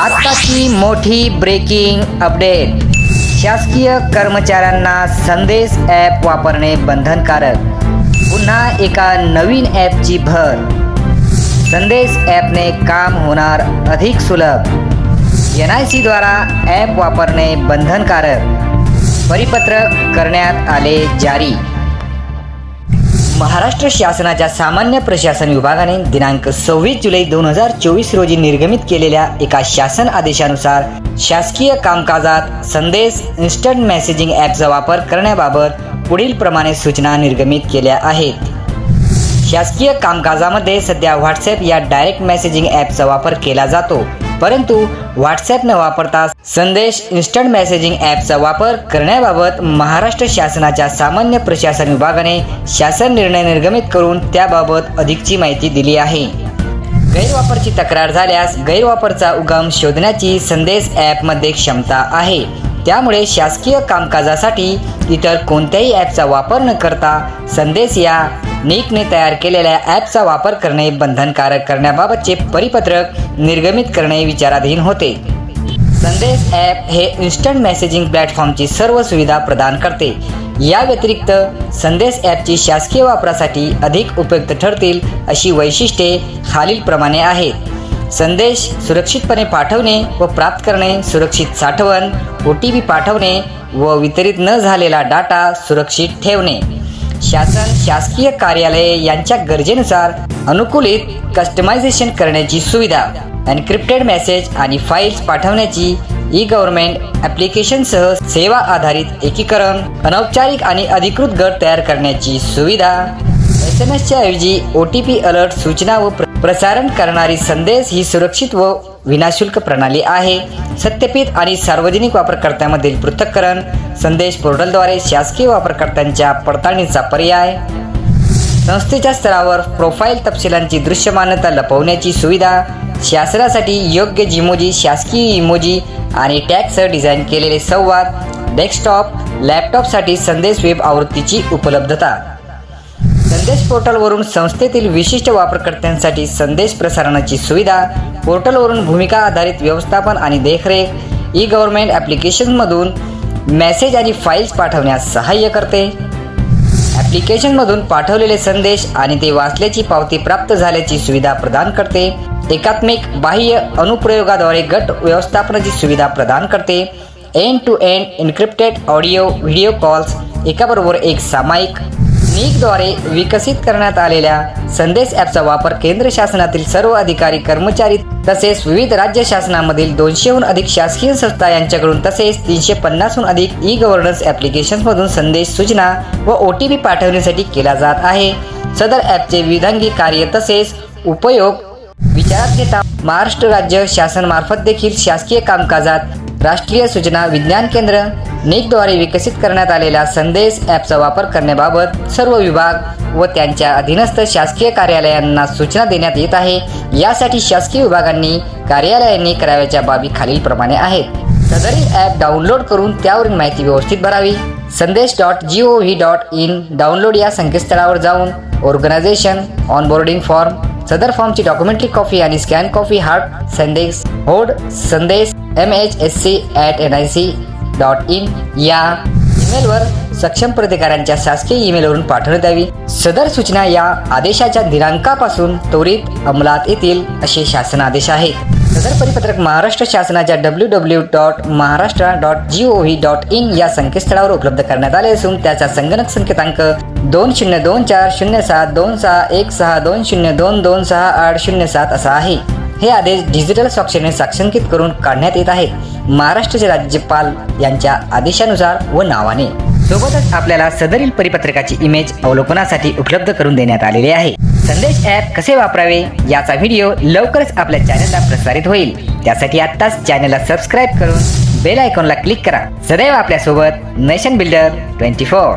आत्ताची मोठी breaking update शासकीय कर्मचाऱ्यांना संदेश ॲप वापरणे बंधनकारक. पुन्हा एका नवीन ॲपची भर. संदेश ॲपने काम होणार अधिक सुलभ. एन आय सीद्वारा ॲप वापरणे बंधनकारक. परिपत्रक करण्यात आले जारी. महाराष्ट्र शासनाच्या सामान्य प्रशासन विभागाने दिनांक सव्वीस जुलै दोन हजार चोवीस रोजी निर्गमित केलेल्या एका शासन आदेशानुसार शासकीय कामकाजात संदेश इन्स्टंट मेसेजिंग ॲपचा वापर करण्याबाबत पुढील प्रमाणे सूचना निर्गमित केल्या आहेत. शासकीय कामकाजामध्ये सध्या व्हॉट्सॲप या डायरेक्ट मेसेजिंग ॲपचा वापर केला जातो. परंतु व्हॉट्सॲप न वापरता संदेश इन्स्टंट मेसेजिंग ॲपचा वापर करण्याबाबत महाराष्ट्र शासनाच्या सामान्य प्रशासन विभागाने शासन निर्णय निर्गमित करून त्याबाबत अधिकची माहिती दिली आहे. गैरवापरची तक्रार झाल्यास गैरवापरचा उगम शोधण्याची संदेश ॲपमध्ये क्षमता आहे. त्यामुळे शासकीय कामकाजासाठी इतर कोणत्याही ॲपचा वापर न करता संदेश या निकने तयार केलेल्या ॲपचा वापर करणे बंधनकारक करण्याबाबतचे परिपत्रक निर्गमित करणे विचाराधीन होते. संदेश ॲप हे इन्स्टंट मेसेजिंग प्लॅटफॉर्मची सर्व सुविधा प्रदान करते. या व्यतिरिक्त संदेश ॲपची शासकीय वापरासाठी अधिक उपयुक्त ठरतील अशी वैशिष्ट्ये खालीलप्रमाणे आहेत. संदेश सुरक्षितपणे पाठवणे व प्राप्त करणे सुरक्षित साठवण ओ टी पी पाठवणे व वितरित न झालेला डाटा सुरक्षित ठेवणे. शासन शासकीय कार्यालये यांच्या गरजेनुसार अनुकूलित कस्टमायझेशन करण्याची सुविधा एनक्रिप्टेड मेसेज आणि फाईल्स पाठवण्याची ई गव्हर्नमेंट ॲप्लिकेशनसह सेवा आधारित एकीकरण अनौपचारिक आणि अधिकृत गट तयार करण्याची सुविधा एस एम एसच्या ऐवजी ओ टी पी अलर्ट सूचना व प्र- प्रसारण करणारी संदेश ही सुरक्षित व विनाशुल्क प्रणाली आहे. सत्यपीठ आणि सार्वजनिक वापरकर्त्यांमधील पृथक्करण संदेश पोर्टलद्वारे शासकीय वापरकर्त्यांच्या पडताळणीचा पर्याय. संस्थेच्या स्तरावर प्रोफाईल तपशिलांची दृश्यमानता लपवण्याची सुविधा शासनासाठी योग्य जिमोजी शासकीय इमोजी आणि टॅगसह डिझाईन केलेले संवाद डेस्कटॉप लॅपटॉपसाठी संदेश वेब आवृत्तीची उपलब्धता. संदेश पोर्टलवरून संस्थेतील विशिष्ट वापरकर्त्यांसाठी संदेश प्रसारणाची सुविधा पोर्टलवरून भूमिका आधारित व्यवस्थापन आणि देखरेख ई गव्हर्नमेंट ॲप्लिकेशनमधून मेसेज आणि फाईल्स पाठवण्यास सहाय्य करते. ॲप्लिकेशनमधून पाठवलेले संदेश आणि ते वाचल्याची पावती प्राप्त झाल्याची सुविधा प्रदान करते. एकात्मिक बाह्य अनुप्रयोगाद्वारे गट व्यवस्थापनाची सुविधा प्रदान करते. End to end encrypted audio video calls एकाबरोबर एक सामायिक. नीकद्वारे विकसित करण्यात आलेल्या संदेश ॲपचा वापर केंद्र शासनातील सर्व अधिकारी कर्मचारी तसेच विविध राज्य शासनामधील दोनशेहून अधिक शासकीय संस्था यांच्याकडून तसेच तीनशे पन्नासहून अधिक ई गव्हर्नन्स ॲप्लिकेशन्समधून संदेश सूचना व ओ टी पी पाठवण्यासाठी केला जात आहे. सदर ॲपचे विधांगी कार्य तसेच उपयोग विचारात घेता महाराष्ट्र राज्य शासनामार्फत देखील शासकीय कामकाजात राष्ट्रीय सूचना विज्ञान केंद्र निकद्वारे विकसित करण्यात आलेल्या संदेश ॲपचा वापर करण्याबाबत सर्व विभाग व त्यांच्या अधीनस्थ शासकीय कार्यालयांना सूचना देण्यात येत आहे. यासाठी शासकीय विभागांनी कार्यालयांनी करावयाच्या बाबी खालीलप्रमाणे आहेत. सदरील ॲप डाउनलोड करून त्यावरील माहिती व्यवस्थित भरावी. Sandesh dot G O V dot in download या संकेतस्थळावर जाऊन ऑर्गनायझेशन ऑनबोर्डिंग फॉर्म सदर फॉर्मची डॉक्युमेंटरी कॉपी आणि स्कॅन कॉपी हार्ड संदेश होड Sandesh M H S C at N I C dot in या ईमेलवर सक्षम प्राधिकाऱ्यांच्या शासकीय ईमेलवरून पाठवण्यात यावी. सदर सूचना या आदेशाच्या दिनांकापासून त्वरित अंमलात येतील असे शासन आदेश आहेत सदर परिपत्रक महाराष्ट्र शासनाच्या W W dot Maharashtra dot G O V dot in या संकेतस्थळावर उपलब्ध करण्यात आले असून त्याचा संगणक संकेतांक दोन शून्य दोन चार शून्य सात दोन सहा एक सहा दोन शून्य दोन दोन सहा आठ शून्य सात असा आहे. हे आदेश डिजिटल स्वाक्षरीने साक्षांकित करून काढण्यात येत आहेत. महाराष्ट्राचे राज्यपाल यांच्या आदेशानुसार व नावाने. सोबतच आपल्याला सदरील परिपत्रकाची इमेज अवलोकनासाठी उपलब्ध करून देण्यात आलेली आहे. संदेश ॲप कसे वापरावे याचा व्हिडिओ लवकरच आपल्या चॅनलला प्रसारित होईल. त्यासाठी आत्ताच चॅनलला सबस्क्राईब करून बेल आयकॉनला क्लिक करा. सदैव आपल्यासोबत नेशन बिल्डर ट्वेंटी फोर